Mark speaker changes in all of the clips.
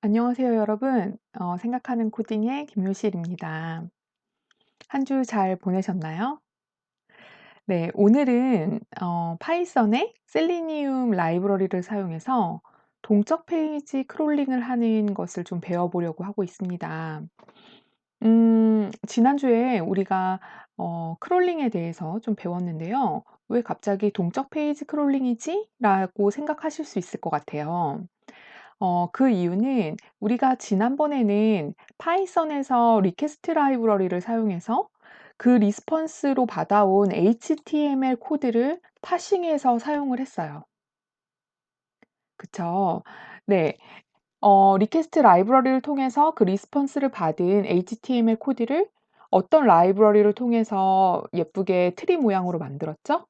Speaker 1: 안녕하세요, 여러분. 어, 생각하는 코딩의 김효실입니다. 한 주 잘 보내셨나요? 네, 오늘은 어, 파이썬의 셀리니움 라이브러리를 사용해서 동적 페이지 크롤링을 하는 것을 좀 배워보려고 하고 있습니다. 음, 지난주에 우리가 어, 크롤링에 대해서 좀 배웠는데요. 왜 갑자기 동적 페이지 크롤링이지? 라고 생각하실 수 있을 것 같아요. 어, 그 이유는 우리가 지난번에는 파이썬에서 리퀘스트 라이브러리를 사용해서 그 리스폰스로 받아온 HTML 코드를 파싱해서 사용을 했어요. 그쵸? 네. 어, 리퀘스트 라이브러리를 통해서 그 리스폰스를 받은 HTML 코드를 어떤 라이브러리를 통해서 예쁘게 트리 모양으로 만들었죠?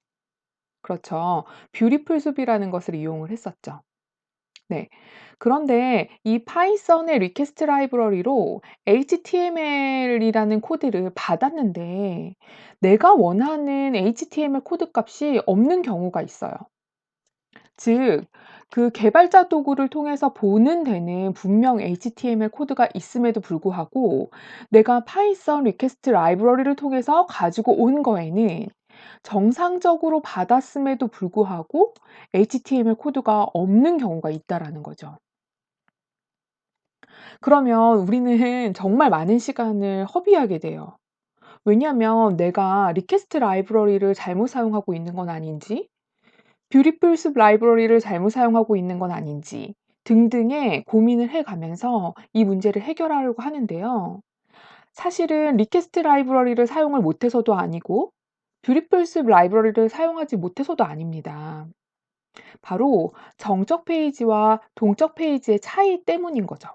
Speaker 1: 그렇죠. 뷰티풀 숲이라는 것을 이용을 했었죠. 네. 그런데 이 파이썬의 리퀘스트 라이브러리로 HTML이라는 코드를 받았는데 내가 원하는 HTML 코드 값이 없는 경우가 있어요. 즉, 그 개발자 도구를 통해서 보는 데는 분명 HTML 코드가 있음에도 불구하고 내가 파이썬 리퀘스트 라이브러리를 통해서 가지고 온 거에는 정상적으로 받았음에도 불구하고 HTML 코드가 없는 경우가 있다라는 거죠. 그러면 우리는 정말 많은 시간을 허비하게 돼요. 왜냐하면 내가 리퀘스트 라이브러리를 잘못 사용하고 있는 건 아닌지, 뷰티풀 숲 라이브러리를 잘못 사용하고 있는 건 아닌지 등등의 고민을 해 가면서 이 문제를 해결하려고 하는데요. 사실은 리퀘스트 라이브러리를 사용을 못해서도 아니고 뷰티풀 숲 라이브러리를 사용하지 못해서도 아닙니다. 바로 정적 페이지와 동적 페이지의 차이 때문인 거죠.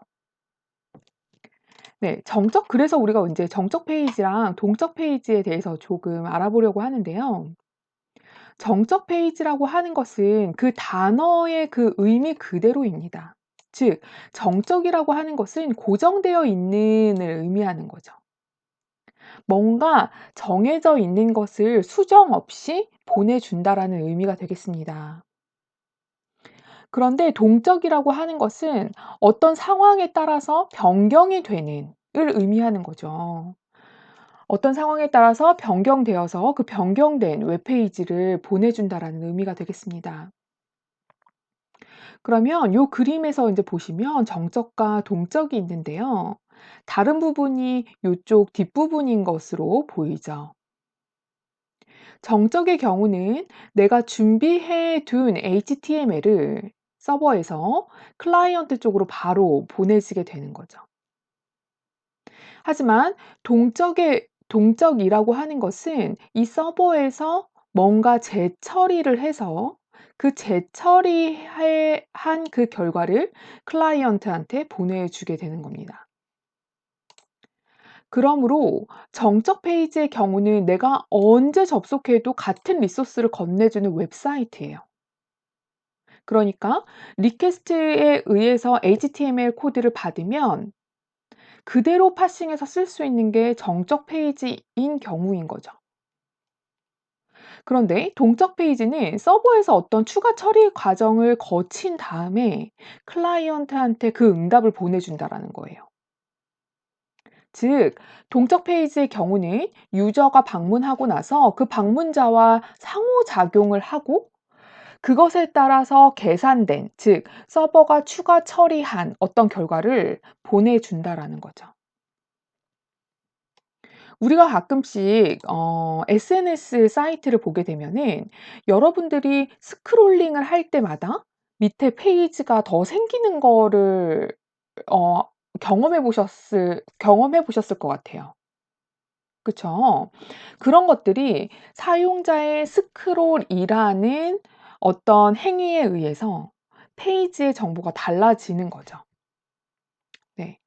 Speaker 1: 네. 정적 그래서 우리가 인제 정적 페이지랑 동적 페이지에 대해서 조금 알아보려고 하는데요. 정적 페이지라고 하는 것은 그 단어의 그 의미 그대로입니다. 즉 정적이라고 하는 것은 고정되어 있는을 의미하는 거죠. 뭔가 정해져 있는 것을 수정 없이 보내준다라는 의미가 되겠습니다. 그런데 동적이라고 하는 것은 어떤 상황에 따라서 변경이 되는 을 의미하는 거죠. 어떤 상황에 따라서 변경되어서 그 변경된 웹페이지를 보내준다라는 의미가 되겠습니다. 그러면 요 그림에서 인제 보시면 정적과 동적이 있는데요. 다른 부분이 요쪽 뒷부분인 것으로 보이죠. 정적의 경우는 내가 준비해 둔 HTML을 서버에서 클라이언트 쪽으로 바로 보내지게 되는 거죠. 하지만 동적의 동적이라고 하는 것은 이 서버에서 뭔가 재처리를 해서 그 재처리해 한그 결과를 클라이언트한테 보내주게 되는 겁니다. 그러므로 정적 페이지의 경우는 내가 언제 접속해도 같은 리소스를 건네주는 웹사이트예요. 그러니까 리퀘스트에 의해서 HTML 코드를 받으면 그대로 파싱해서 쓸 수 있는 게 정적 페이지인 경우인 거죠. 그런데 동적 페이지는 서버에서 어떤 추가 처리 과정을 거친 다음에 클라이언트한테 그 응답을 보내준다라는 거예요. 즉, 동적 페이지의 경우는 유저가 방문하고 나서 그 방문자와 상호작용을 하고 그것에 따라서 계산된, 즉 서버가 추가 처리한 어떤 결과를 보내준다라는 거죠. 우리가 가끔씩 어 SNS 사이트를 보게 되면은 여러분들이 스크롤링을 할 때마다 밑에 페이지가 더 생기는 거를 어 경험해 보셨을 경험해 보셨을 것 같아요. 그쵸? 그런 것들이 사용자의 스크롤이라는 어떤 행위에 의해서 페이지의 정보가 달라지는 거죠. 네.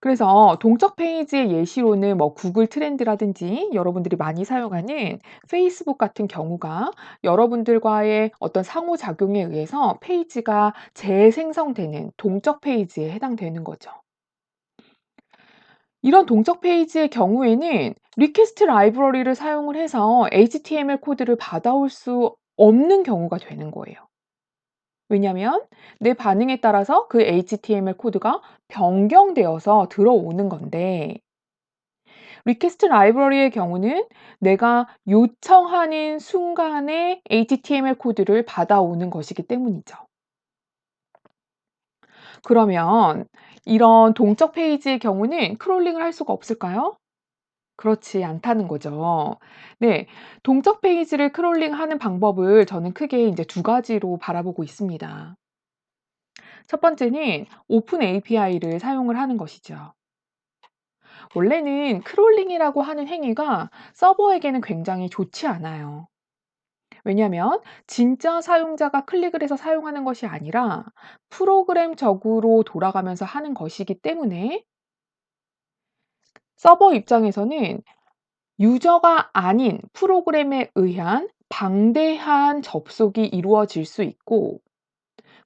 Speaker 1: 그래서 동적 페이지의 예시로는 뭐 구글 트렌드라든지 여러분들이 많이 사용하는 페이스북 같은 경우가 여러분들과의 어떤 상호작용에 의해서 페이지가 재생성되는 동적 페이지에 해당되는 거죠. 이런 동적 페이지의 경우에는 리퀘스트 라이브러리를 사용을 해서 HTML 코드를 받아올 수 없는 경우가 되는 거예요. 왜냐면 내 반응에 따라서 그 HTML 코드가 변경되어서 들어오는 건데 리퀘스트 라이브러리의 경우는 내가 요청하는 순간에 HTML 코드를 받아오는 것이기 때문이죠. 그러면 이런 동적 페이지의 경우는 크롤링을 할 수가 없을까요? 그렇지 않다는 거죠. 네. 동적 페이지를 크롤링하는 방법을 저는 크게 이제 두 가지로 바라보고 있습니다. 첫 번째는 오픈 API를 사용을 하는 것이죠. 원래는 크롤링이라고 하는 행위가 서버에게는 굉장히 좋지 않아요. 왜냐하면 진짜 사용자가 클릭을 해서 사용하는 것이 아니라 프로그램적으로 돌아가면서 하는 것이기 때문에 서버 입장에서는 유저가 아닌 프로그램에 의한 방대한 접속이 이루어질 수 있고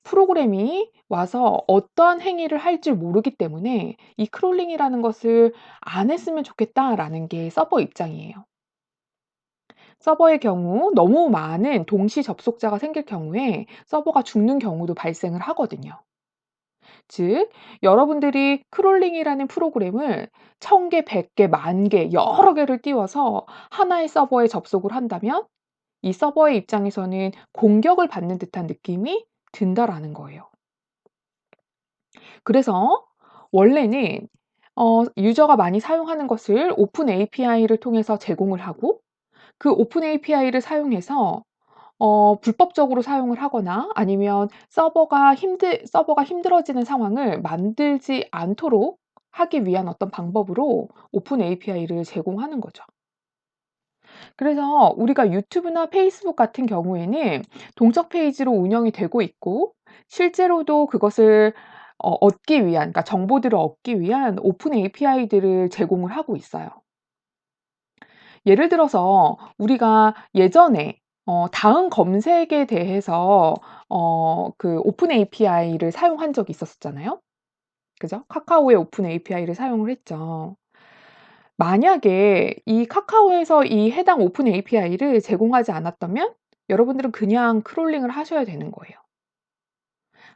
Speaker 1: 프로그램이 와서 어떠한 행위를 할 줄 모르기 때문에 이 크롤링이라는 것을 안 했으면 좋겠다라는 게 서버 입장이에요. 서버의 경우 너무 많은 동시 접속자가 생길 경우에 서버가 죽는 경우도 발생을 하거든요. 즉, 여러분들이 크롤링이라는 프로그램을 1000개, 100개, 만 개, 여러 개를 띄워서 하나의 서버에 접속을 한다면 이 서버의 입장에서는 공격을 받는 듯한 느낌이 든다라는 거예요. 그래서 원래는 어, 유저가 많이 사용하는 것을 오픈 API를 통해서 제공을 하고 그 오픈 API를 사용해서 어, 불법적으로 사용을 하거나 아니면 서버가 힘들, 서버가 힘들어지는 상황을 만들지 않도록 하기 위한 어떤 방법으로 오픈 API를 제공하는 거죠. 그래서 우리가 유튜브나 페이스북 같은 경우에는 동적 페이지로 운영이 되고 있고 실제로도 그것을 어, 얻기 위한, 그러니까 정보들을 얻기 위한 오픈 API들을 제공을 하고 있어요. 예를 들어서 우리가 예전에 어, 다음 검색에 대해서 어, 그 오픈 API를 사용한 적이 있었잖아요. 그죠? 카카오의 오픈 API를 사용을 했죠. 만약에 이 카카오에서 이 해당 오픈 API를 제공하지 않았다면 여러분들은 그냥 크롤링을 하셔야 되는 거예요.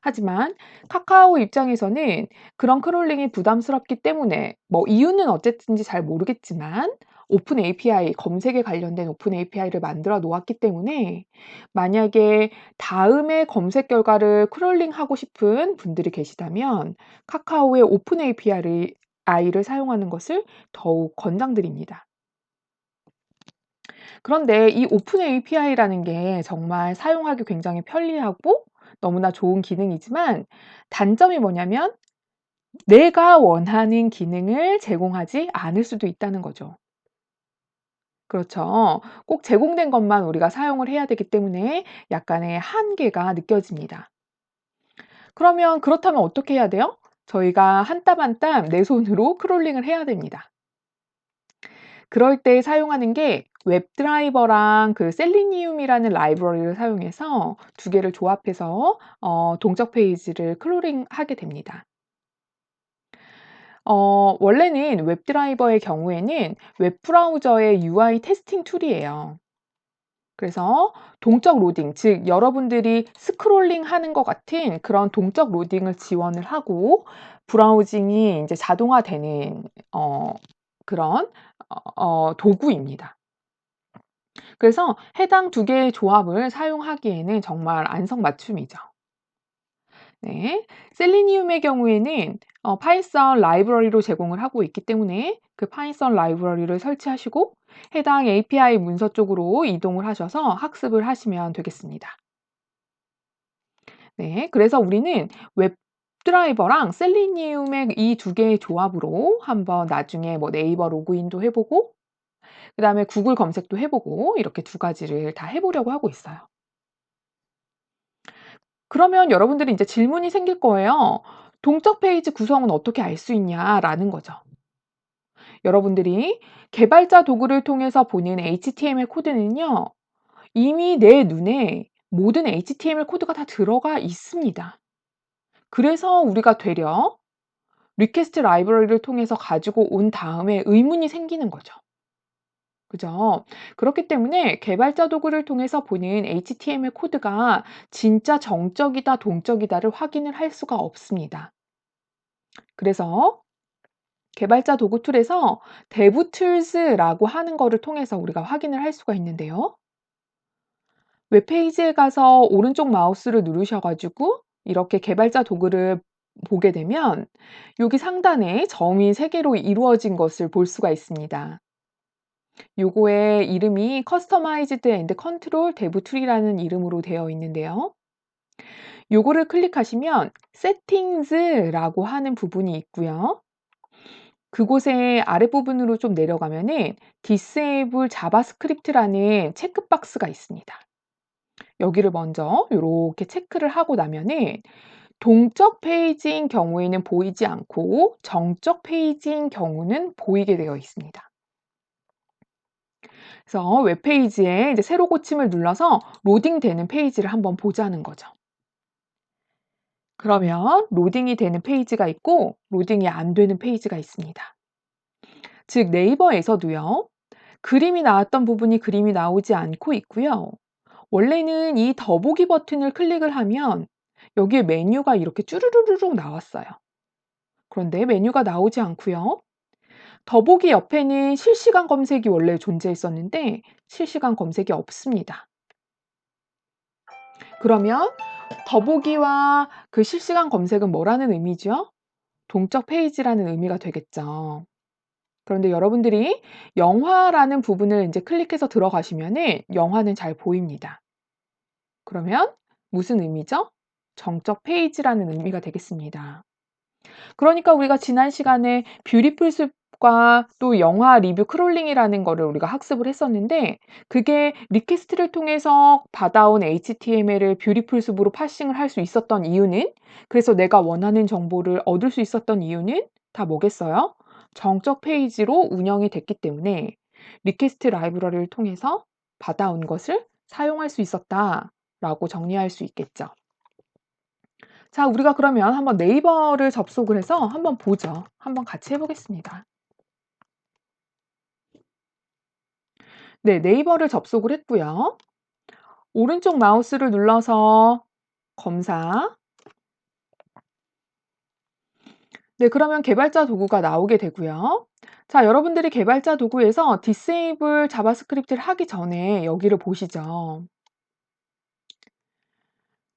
Speaker 1: 하지만 카카오 입장에서는 그런 크롤링이 부담스럽기 때문에 뭐 이유는 어쨌든지 잘 모르겠지만 오픈 API, 검색에 관련된 오픈 API를 만들어 놓았기 때문에 만약에 다음에 검색 결과를 크롤링 하고 싶은 분들이 계시다면 카카오의 오픈 API를 사용하는 것을 더욱 권장드립니다. 그런데 이 오픈 API라는 게 정말 사용하기 굉장히 편리하고 너무나 좋은 기능이지만 단점이 뭐냐면 내가 원하는 기능을 제공하지 않을 수도 있다는 거죠. 그렇죠. 꼭 제공된 것만 우리가 사용을 해야 되기 때문에 약간의 한계가 느껴집니다. 그러면 그렇다면 어떻게 해야 돼요? 저희가 한 땀 한 땀 내 손으로 크롤링을 해야 됩니다. 그럴 때 사용하는 게 웹드라이버랑 그 셀리니움이라는 라이브러리를 사용해서 두 개를 조합해서 어, 동적 페이지를 크롤링하게 됩니다. 어, 원래는 웹드라이버의 경우에는 웹브라우저의 UI 테스팅 툴이에요. 그래서 동적 로딩, 즉 여러분들이 스크롤링 하는 것 같은 그런 동적 로딩을 지원을 하고 브라우징이 이제 자동화되는 어, 그런 어, 도구입니다. 그래서 해당 두 개의 조합을 사용하기에는 정말 안성맞춤이죠. 네. 셀리니움의 경우에는 어, 파이썬 라이브러리로 제공을 하고 있기 때문에 그 파이썬 라이브러리를 설치하시고 해당 API 문서 쪽으로 이동을 하셔서 학습을 하시면 되겠습니다. 네, 그래서 우리는 웹 드라이버랑 셀리니움의 이 두 개의 조합으로 한번 나중에 뭐 네이버 로그인도 해보고 그 다음에 구글 검색도 해보고 이렇게 두 가지를 다 해보려고 하고 있어요. 그러면 여러분들이 이제 질문이 생길 거예요. 동적 페이지 구성은 어떻게 알 수 있냐라는 거죠. 여러분들이 개발자 도구를 통해서 보는 HTML 코드는요. 이미 내 눈에 모든 HTML 코드가 다 들어가 있습니다. 그래서 우리가 되려 리퀘스트 라이브러리를 통해서 가지고 온 다음에 의문이 생기는 거죠. 그죠? 그렇기 때문에 개발자 도구를 통해서 보는 HTML 코드가 진짜 정적이다, 동적이다를 확인을 할 수가 없습니다. 그래서 개발자 도구 툴에서 DevTools라고 하는 거를 통해서 우리가 확인을 할 수가 있는데요. 웹페이지에 가서 오른쪽 마우스를 누르셔 가지고 이렇게 개발자 도구를 보게 되면 여기 상단에 점이 3 개로 이루어진 것을 볼 수가 있습니다. 요거의 이름이 Customized and Control Dev Tool이라는 이름으로 되어 있는데요. 요거를 클릭하시면 Settings라고 하는 부분이 있고요. 그곳의 아랫부분으로 좀 내려가면은 Disable JavaScript라는 체크박스가 있습니다. 여기를 먼저 요렇게 체크를 하고 나면은 동적 페이지인 경우에는 보이지 않고 정적 페이지인 경우는 보이게 되어 있습니다. 그래서 웹페이지에 이제 새로 고침을 눌러서 로딩되는 페이지를 한번 보자는 거죠. 그러면 로딩이 되는 페이지가 있고 로딩이 안 되는 페이지가 있습니다. 즉 네이버에서도요. 그림이 나왔던 부분이 그림이 나오지 않고 있고요. 원래는 이 더보기 버튼을 클릭을 하면 여기에 메뉴가 이렇게 쭈루루루룩 나왔어요. 그런데 메뉴가 나오지 않고요. 더보기 옆에는 실시간 검색이 원래 존재했었는데 실시간 검색이 없습니다. 그러면 더보기와 그 실시간 검색은 뭐라는 의미죠? 동적 페이지라는 의미가 되겠죠. 그런데 여러분들이 영화라는 부분을 인제 클릭해서 들어가시면은 영화는 잘 보입니다. 그러면 무슨 의미죠? 정적 페이지라는 의미가 되겠습니다. 그러니까 우리가 지난 시간에 뷰티풀 숲과 또 영화 리뷰 크롤링이라는 거를 우리가 학습을 했었는데 그게 리퀘스트를 통해서 받아온 HTML을 뷰티풀 숲으로 파싱을 할 수 있었던 이유는 그래서 내가 원하는 정보를 얻을 수 있었던 이유는 다 뭐겠어요? 정적 페이지로 운영이 됐기 때문에 리퀘스트 라이브러리를 통해서 받아온 것을 사용할 수 있었다라고 정리할 수 있겠죠. 자, 우리가 그러면 한번 네이버를 접속을 해서 한번 보죠. 한번 같이 해 보겠습니다. 네, 네이버를 접속을 했고요. 오른쪽 마우스를 눌러서 검사 네, 그러면 개발자 도구가 나오게 되고요. 자, 여러분들이 개발자 도구에서 Disable 자바스크립트를 하기 전에 여기를 보시죠.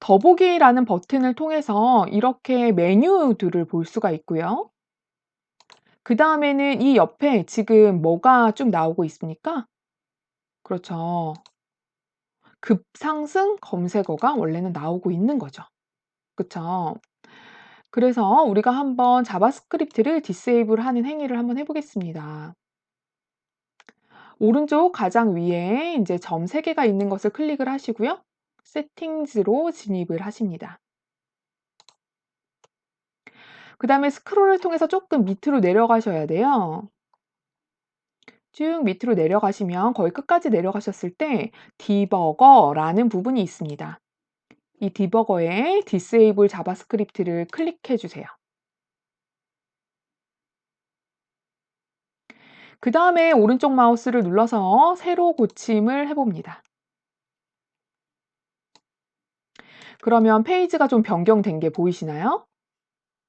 Speaker 1: 더보기라는 버튼을 통해서 이렇게 메뉴들을 볼 수가 있고요. 그 다음에는 이 옆에 지금 뭐가 쭉 나오고 있습니까? 그렇죠. 급상승 검색어가 원래는 나오고 있는 거죠. 그쵸? 그래서 우리가 한번 자바스크립트를 디세이블 하는 행위를 한번 해 보겠습니다. 오른쪽 가장 위에 인제 점 3 개가 있는 것을 클릭을 하시고요. 세팅즈로 진입을 하십니다. 그 다음에 스크롤을 통해서 쪼끔 밑으로 내려가셔야 돼요. 쭉 밑으로 내려가시면 거의 끝까지 내려가셨을 때 디버거라는 부분이 있습니다. 이 디버거에 디세이블 자바스크립트를 클릭해 주세요. 그 다음에 오른쪽 마우스를 눌러서 새로 고침을 해 봅니다. 그러면 페이지가 좀 변경된 게 보이시나요?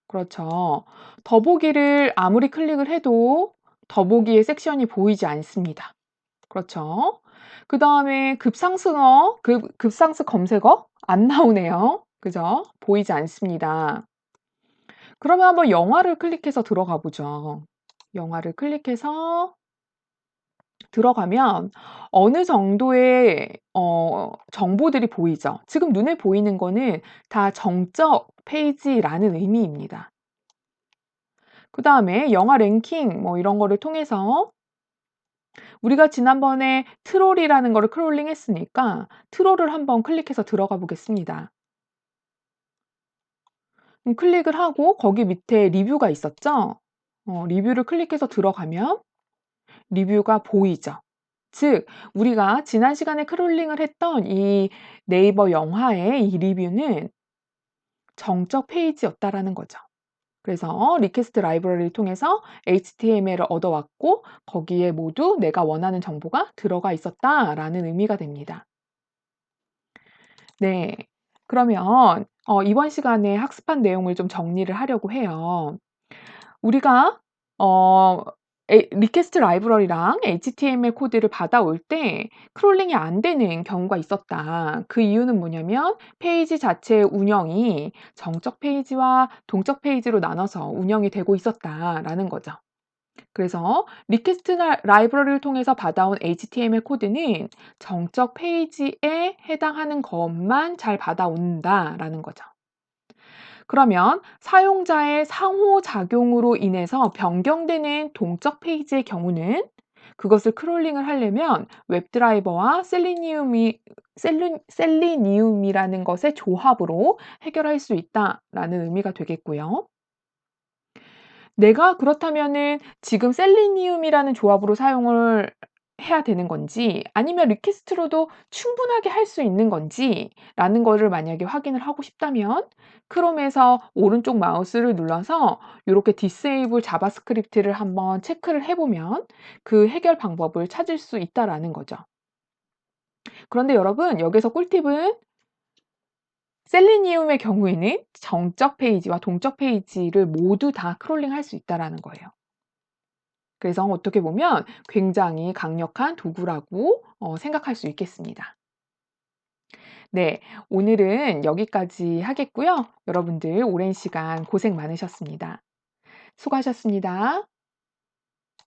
Speaker 1: 그렇죠. 더보기를 아무리 클릭을 해도 더보기의 섹션이 보이지 않습니다. 그렇죠. 그 다음에 급상승어, 급 급상승 검색어 안 나오네요. 그죠? 보이지 않습니다. 그러면 한번 영화를 클릭해서 들어가 보죠. 영화를 클릭해서 들어가면 어느 정도의 어 정보들이 보이죠. 지금 눈에 보이는 거는 다 정적 페이지라는 의미입니다. 그다음에 영화 랭킹 뭐 이런 거를 통해서 우리가 지난번에 트롤이라는 거를 크롤링 했으니까 트롤을 한번 클릭해서 들어가 보겠습니다. 음 클릭을 하고 거기 밑에 리뷰가 있었죠? 어 리뷰를 클릭해서 들어가면 리뷰가 보이죠. 즉 우리가 지난 시간에 크롤링을 했던 이 네이버 영화의 이 리뷰는 정적 페이지였다라는 거죠. 그래서 리퀘스트 라이브러리를 통해서 HTML을 얻어왔고 거기에 모두 내가 원하는 정보가 들어가 있었다라는 의미가 됩니다. 네. 그러면 어 이번 시간에 학습한 내용을 좀 정리를 하려고 해요. 우리가 어 에 리퀘스트 라이브러리랑 HTML 코드를 받아올 때 크롤링이 안 되는 경우가 있었다. 그 이유는 뭐냐면 페이지 자체의 운영이 정적 페이지와 동적 페이지로 나눠서 운영이 되고 있었다라는 거죠. 그래서 리퀘스트 라 라이브러리를 통해서 받아온 HTML 코드는 정적 페이지에 해당하는 것만 잘 받아온다라는 거죠. 그러면 사용자의 상호작용으로 인해서 변경되는 동적 페이지의 경우는 그것을 크롤링을 하려면 웹드라이버와 셀리니움이 셀리 셀리니움이라는 것의 조합으로 해결할 수 있다라는 의미가 되겠고요. 내가 그렇다면은 지금 셀리니움이라는 조합으로 사용을 해야 되는 건지 아니면 리퀘스트로도 충분하게 할 수 있는 건지라는 거를 만약에 확인을 하고 싶다면 크롬에서 오른쪽 마우스를 눌러서 요렇게 디세이블 자바스크립트를 한번 체크를 해 보면 그 해결 방법을 찾을 수 있다라는 거죠. 그런데 여러분 여기서 꿀팁은 셀리니움의 경우에는 정적 페이지와 동적 페이지를 모두 다 크롤링 할 수 있다라는 거예요. 그래서 어떻게 보면 굉장히 강력한 도구라고 어 생각할 수 있겠습니다. 네. 오늘은 여기까지 하겠고요. 여러분들 오랜 시간 고생 많으셨습니다. 수고하셨습니다.